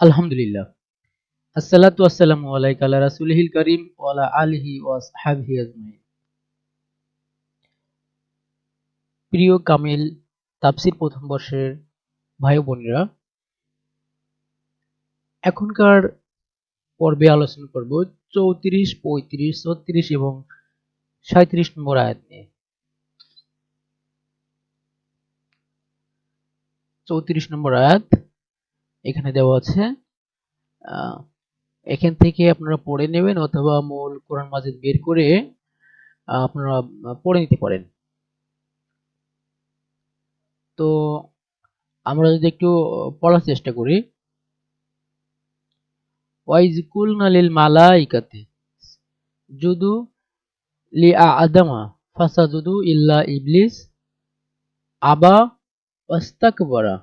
আলহামদুলিল্লাহ। আসসালাতু আসসালামু আলাইকা আলা ওয়া আলা আলিহি ওয়া আজমাইন। প্রিয় কামিল তাফসীর প্রথম বর্ষের ভাই বোনেরা, এখনকার পর্বে আলোচনা করব চৌত্রিশ, পঁয়ত্রিশ, ছত্রিশ এবং সাঁত্রিশ নম্বর আয়াত নিয়ে। চৌত্রিশ নম্বর আয়াত এখানে দেওয়া আছে এখান থেকে আপনারা পড়ে নেবেন অথবা মূল কোরআন মাজিদ বের করে আপনারা পড়ে নিতে পারেন। তো আমরা যদি একটু পড়ার চেষ্টা করি। ওয়াইজকুল নালিল মালাইকাতে জুদু লি আদামা, ফাসাজুদু ইল্লা ইবলিস, আবা ওয়াস্তাকবারা।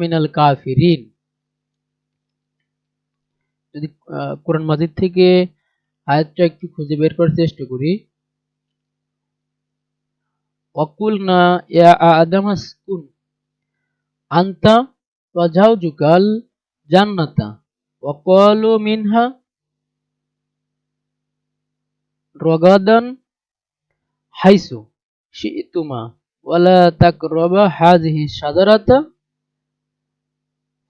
মিনাল কাফিরিন। যদি কোরআন মাজিদ থেকে আয়াতটা একটু খুঁজে বের করার চেষ্টা করি। আদাম আসকুন, আনতা জাওজুকাল জান্নাতা মিনহা রগাদান হাইসু ওয়ালা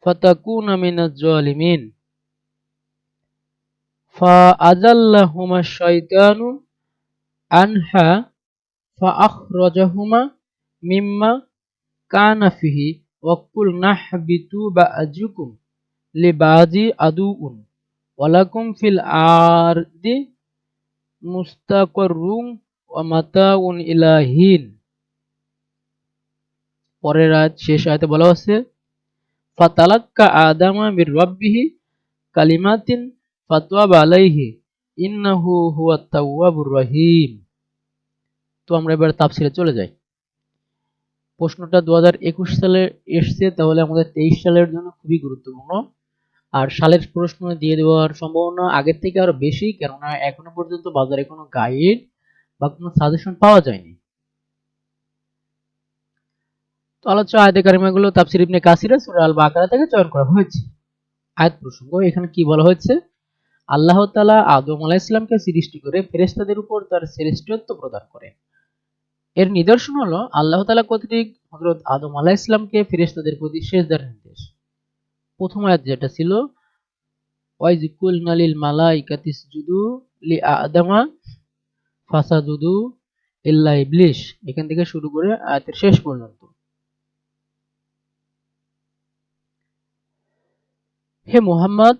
ফাতাকুনা মিনাজ জালিমিন فأذلهما الشيطان عنها فأخرجهما مما كان فيه وقلنا اهبطوا بعضكم لبعض عدو ولكم في الأرض مستقر ومتاع إلى حين পরের আয়াত শেষ আয়াতে বলা আছে ফাতালাক্কা আদামা মির রাব্বিহি কালিমাতিন ফাতওয়াব আলাইহি ইন্নাহু হুয়াত তাওয়াবুর রহিম তো আমরা এবার তাফসিরে চলে যাই। প্রশ্নটা দু হাজার একুশ সালে এসছে, তাহলে আমাদের তেইশ সালের জন্য খুবই গুরুত্বপূর্ণ। আর সালের প্রশ্ন দিয়ে দেওয়ার সম্ভাবনা আগের থেকে আরও বেশি, কেননা এখনও পর্যন্ত বাজারে কোনো গাইড বা কোনো সাজেশন পাওয়া যায়নি। তো আলোচ্য আয়তে কারিমাগুলো তাফসির ইবনে কাসিরা সূরা আল বাকারা থেকে চয়ন করা হয়েছে। আয়াত প্রসঙ্গ, এখানে কি বলা হয়েছে? আল্লাহ তালা আদম আলাইসলামকে সৃষ্টি করে ফেরেস্তাদের উপর তার শ্রেষ্ঠত্ব প্রদান করেন। এর নিদর্শন হলো, আল্লাহ তালা কর্তৃক হজরত আদম আলাইসলামকে ফেরেস্তাদের প্রতি শেষদার নির্দেশ। প্রথম আয়াত যেটা ছিল ওয়াইজিকুল নালিল মালাইকাতিস জুদু লি আদামা ফাসাজুদু ইল্লা ইবলিশ। এখান থেকে শুরু করে আয়াতের শেষ পর্যন্ত। হে মুহাম্মদ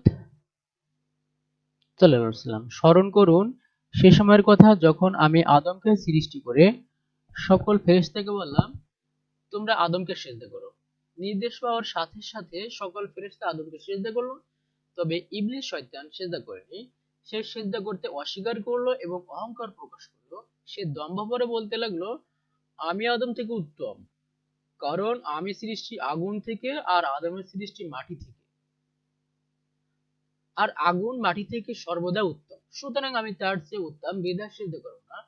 সাল্লাম স্মরণ করুন, সে সময়ের কথা যখন আমি আদমকে সৃষ্টি করে সকল ফেরেশতাকে বললাম, তোমরা আদমকে সেজদা করো। নির্দেশ পাওয়ার সাথে সাথে সকল ফেরেশতা আদমকে সেজদা করল, তবে ইবলিস শয়তান সেজদা করেনি। সে সেজদা করতে অস্বীকার করল এবং অহংকার প্রকাশ করল। সে দম্ভ ভরে বলতে লাগল, আমি আদম থেকে উত্তম, কারণ আমি সৃষ্টি আগুন থেকে আর আদমের সৃষ্টি মাটি থেকে। আর আগুন মাটি থেকে সর্বদা উত্তম। সুতরাং আমি তার চেয়ে উত্তম বিধান সিদ্ধ করব না।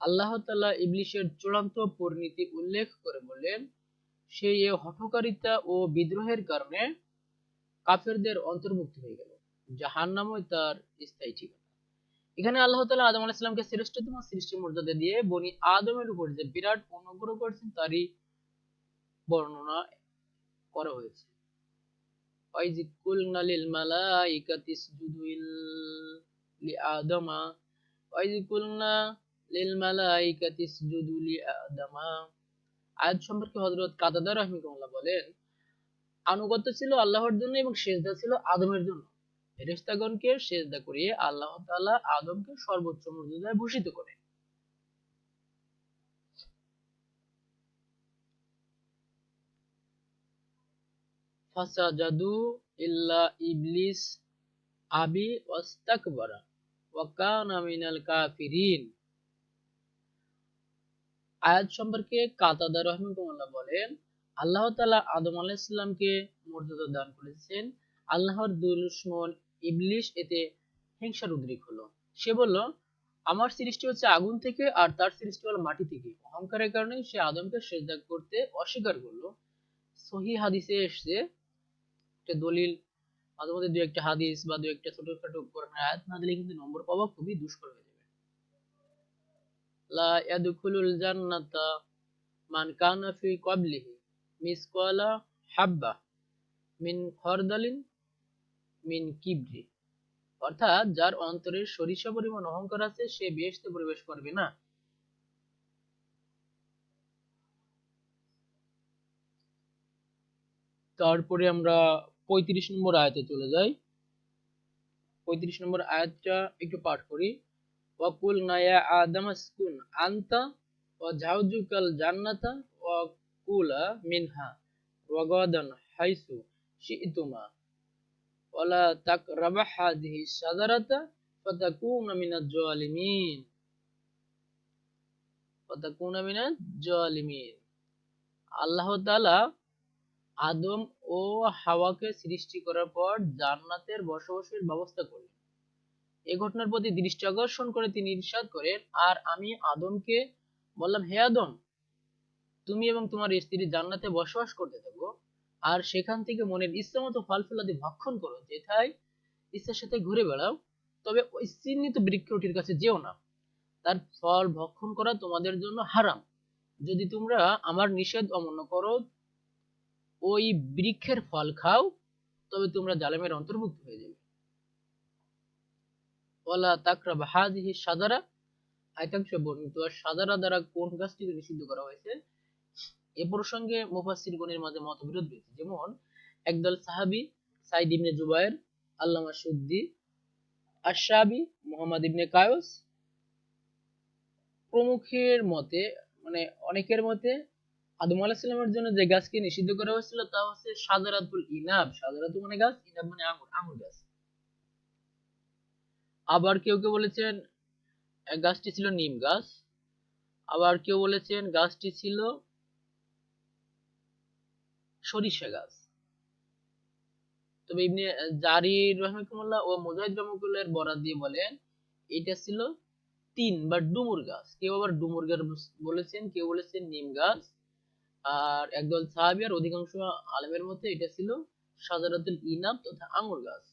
আল্লাহ তাআলা ইবলিশের চূড়ান্ত পরিণতি উল্লেখ করে বললেন, সে এ হঠকারিতা ও বিদ্রোহের কারণে কাফেরদের অন্তর্ভুক্ত হয়ে গেল। জাহান্নামই তার স্থায়ী ঠিকানা। এখানে আল্লাহ তাআলা আদম আলাইহিস সালামকে শ্রেষ্ঠতম সৃষ্টির মর্যাদা দিয়ে বনি আদমের উপর যে বিরাট অনুগ্রহ করেছেন, তারই বর্ণনা করা হয়েছে। وإذ قلنا للملائكة اسجدوا لآدم وإذ قلنا للملائكة اسجدوا لآدم আয়াত সম্পর্কে হযরত কাতাদা রাহিমাহুল্লাহ বলেন আনুগত্য ছিল আল্লাহর জন্য এবং সেজদা ছিল আদমের জন্য ফেরেশতাগণকে সেজদা করিয়ে আল্লাহ তাআলা আদমকে সর্বোচ্চ মর্যাদায় ভূষিত করেন ইল্লা ইবলিস আবি ওয়াস্তাকবারা মিনাল কাফিরিন আয়াত সম্পর্কে কাতাদা বলেন, আল্লাহ তাআলা আদম আলাইহিস সালামকে মর্যাদা দান করেছেন। আল্লাহর ইবলিস এতে হিংসার উদ্রিক হলো। সে বলল, আমার সৃষ্টি হচ্ছে আগুন থেকে আর তার সৃষ্টি হলো মাটি থেকে। অহংকারের কারণে সে আদমকে সেজদা করতে অস্বীকার করল। সহি হাদিসে এসছে একটা দলিল, মাঝে মধ্যে দু একটা হাদিস বা দু একটা ছোটখাটো কোরআনের আয়াত না দিলে কিন্তু নম্বর পাওয়া খুবই দুষ্কর হয়ে যাবে। লা ইয়াদখুলুল জান্নাতা মান কানা ফি ক্বাবলিহি মিসকালা হাব্বা মিন খরদালিন মিন কিবরি। অর্থাৎ যার অন্তরে সরিষা পরিমাণ অহংকার আছে, সে বেহেশতে প্রবেশ করবে না। তারপরে আমরা পঁয়ত্রিশ নম্বর আয়াতে চলে যাই। পঁয়ত্রিশ নম্বর আয়াতটা একটু পাঠ করি। ওয়াকুল নায়া আদম আসকুন আনতা ওয়া জাউজুকাল জান্নাতা ওয়া কুলা মিনহা ওয়াগাদান হাইসু শি'তুমা ওয়ালা তাকরাবা হাযিহি শাজারাতা ফাতাকুনা মিনাজ জালিমিন। ফাতাকুনা মিনাজ জালিমিন। আল্লাহ তাআলা আদম ও হাওয়াকে সৃষ্টি করার পর জান্নাতের বসবাসের ব্যবস্থা করলেন। এই ঘটনার প্রতি দৃষ্টি আকর্ষণ করে তিনি ইরশাদ করেন, আর আমি আদমকে বললাম, হে আদম, তুমি এবং তোমার স্ত্রী জান্নাতে বসবাস করতে থাকো, আর সেখান থেকে মনের ইচ্ছা মতো ফল ফলাদি ভক্ষণ করো, যেথায় ইচ্ছার সাথে ঘুরে বেড়াও। তবে ওই চিহ্নিত বৃক্ষটির কাছে যেও না। তার ফল ভক্ষণ করা তোমাদের জন্য হারাম। যদি তোমরা আমার নিষেধ অমান্য করো ওই বৃক্ষের ফল খাও, তবে তোমরা জালেমের অন্তর্ভুক্ত হয়ে যাবে। ওয়ালা তাকরাব হাযিহি শাজারা আয়াতাংশে বর্ণিত সাজারা দ্বারা কোন গাছটিকে নিষিদ্ধ করা হয়েছে? এ প্রসঙ্গে মুফাসসির গণের মাঝে মতবিরোধ রয়েছে। যেমন, একদল সাহাবী সাইদ ইবনে জুবায়ের আল্লামা সুদ্দি আশাবি মুহাম্মদ ইবনে কায়স প্রমুখের মতে মানে অনেকের মতে আদম আলাহিসাল্লামের জন্য যে গাছকে নিষিদ্ধ করা হয়েছিল, তা হচ্ছে সাজারাতুল ইনাব। সাজারাতু মানে গাছ, ইনাব মানে আঙুর আঙুর গাছ। আবার কেউ কেউ বলেছেন গাছটি ছিল নিম গাছ। আবার কেউ বলেছেন, গাছটি ছিল সরিষা গাছ। তবে ইবনে জারির রহমাকুল্লাহ ও মুজাহিদ রহমাকুল্লাহের বরাদ দিয়ে বলেন, এটা ছিল তিন বা ডুমুর গাছ। কেউ আবার ডুমুর গাছ বলেছেন, কেউ বলেছেন নিম গাছ। আর একদল সাহাবি আর অধিকাংশ আলেমের মতে এটা ছিল সাজারাতুল ইনাব তথা আঙুর গাছ।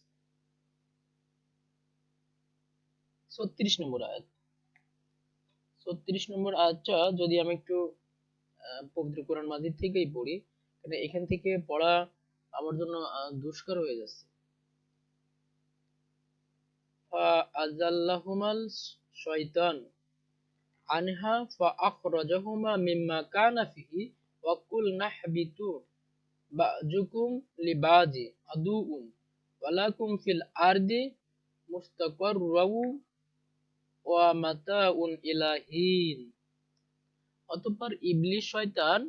ছত্রিশ নম্বর আয়াত। ছত্রিশ নম্বর আয়াতটা যদি আমি একটু পবিত্র কোরআন মাজিদ থেকেই পড়ি কারণ এখান থেকে পড়া আমার জন্য দুষ্কর হয়ে যাচ্ছে। আজাল্লাহুমাল শয়তান আনহা ফা আখরাজাহুমা মিম্মা কানা ফিহি ওয়া কুলনা হাবিতু বাজুকুম লিবাজি আদুউন ওয়ালাকুম ফিল আরদি মুস্তাকাররাউ ওয়া মাতাউন ইলাহিন অতঃপর ইবলিস শয়তান,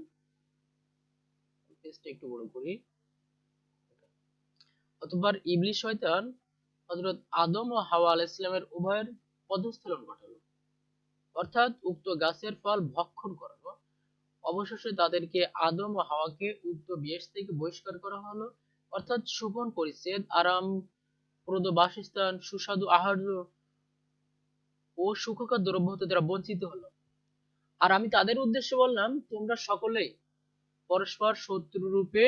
পেজটা একটু বড় করি। অতঃপর ইবলিস শয়তান হযরত আদম ও হাওয়া আলাইহিস সালামের উভয়ের পদস্খলন ঘটালো। অর্থাৎ উক্ত গাছের ফল ভক্ষণ করালো। অবশেষে তাদেরকে আদম ও হাওয়াকে উক্ত বিয়েস থেকে বহিষ্কার করা হলো। অর্থাৎ সুপন পরিচ্ছেদ আরাম প্রদ বাসস্থান, সুস্বাদু আহার্য ও সুখকর দ্রব্য হতে তারা বঞ্চিত হলো। আর আমি তাদের উদ্দেশ্যে বললাম, তোমরা সকলেই পরস্পর শত্রু রূপে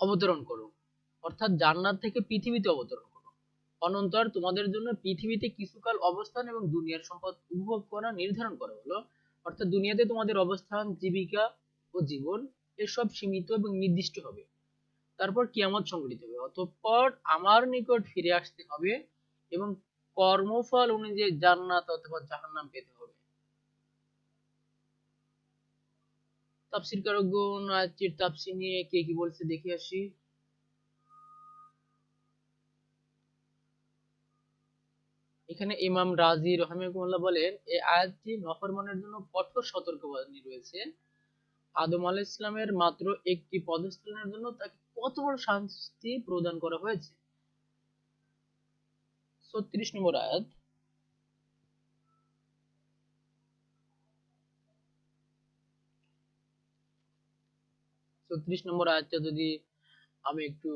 অবতরণ করো। অর্থাৎ জান্নাত থেকে পৃথিবীতে অবতরণ অনন্তর তোমাদের জন্য পৃথিবীতে কিছুকাল অবস্থান এবং দুনিয়ার সম্পদ উপভোগ করা নির্ধারণ করা হলো। অর্থাৎ দুনিয়াতে তোমাদের অবস্থান, জীবিকা ও জীবন এসব সীমিত এবং নির্দিষ্ট হবে। তারপর কিয়ামত সংঘটিত হবে। অতঃপর আমার নিকট ফিরে আসতে হবে এবং কর্মফল অনুযায়ী জান্নাত অথবা জাহান্নাম পেতে হবে। তাফসির কারকগণ আয়াতটির তাফসির নিয়ে কে কি বলছে দেখে আসি। এখানে ইমাম রাজি রহমাহুল্লাহ বলেন এই আয়াতটি নফরমানের জন্য কঠোর সতর্কবাণী রয়েছে। আদম আলাইহিস ইসলামের মাত্র একটি পদস্থলের জন্য তাকে কত বড় শাস্তি প্রদান করা হয়েছে? ছত্রিশ নম্বর আয়াত। ছত্রিশ নম্বর আয়াতটা যদি আমি একটু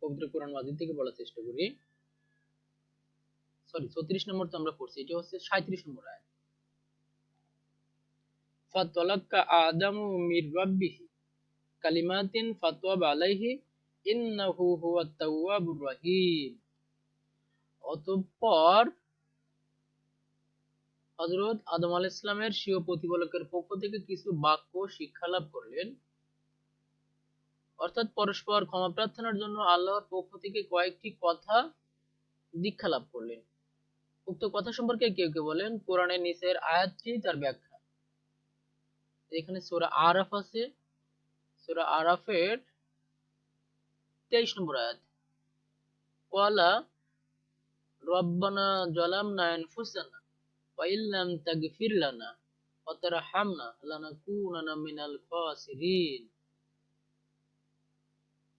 পবিত্র কোরআন মাজিদ থেকে বলার চেষ্টা করি। সরি ছত্রিশ নম্বর তো আমরা পড়ছি, এটা হচ্ছে সাঁত্রিশ নম্বর আয়াত। ফাতলাক্কা আদামু মির রাব্বিহি কালিমাতিন ফাতওয়াব আলাইহি ইন্নাহু হুয়াত তাওয়াবুর অতঃপর হযরত আদম আলাইহিস সালামের স্বীয় প্রতিপালকের পক্ষ থেকে কিছু বাক্য শিক্ষা লাভ করলেন। অর্থাৎ পরস্পর ক্ষমা প্রার্থনার জন্য আল্লাহর পক্ষ থেকে কয়েকটি কথা দীক্ষা লাভ করলেন। উক্ত কথা সম্পর্কে কেউ কেউ বলেন, কোরআনের নিচের আয়াতটি তার ব্যাখ্যা। এখানে সূরা আরাফ আছে। সূরা আরাফের 23 নম্বর আয়াত। ওয়ালা রব্বানা ওয়া ইল্লাম তাগফির লানা মিনাল খাসিরিন।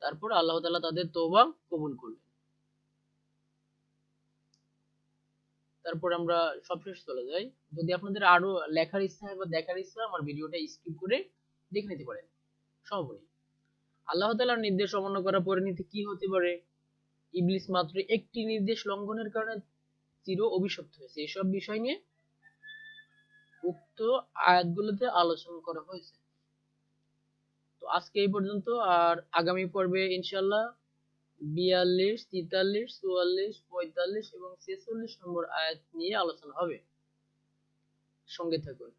তারপর আল্লাহ তাদের তওবা কবুল করলেন। তারপর আমরা সবশেষ চলে যাই। যদি আপনাদের আরও লেখার ইচ্ছা হয় বা দেখার ইচ্ছা আমার ভিডিওটা স্কিপ করে দেখে নিতে পারেন। সমাপনী আল্লাহ তাআলার নির্দেশ অমান্য করা পরিণতি কি হতে পারে? ইবলিস মাত্র একটি নির্দেশ লঙ্ঘনের কারণে চির অভিশপ্ত হয়েছে। এসব বিষয় নিয়ে উক্ত আয়াতগুলোতে আলোচনা করা হয়েছে। তো আজকে এই পর্যন্ত, আর আগামী পর্বে ইনশাল্লাহ বিয়াল্লিশ তেতাল্লিশ চুয়াল্লিশ পঁয়তাল্লিশ এবং ছেচল্লিশ নম্বর আয়াত নিয়ে আলোচনা হবে। সঙ্গে থাকুন।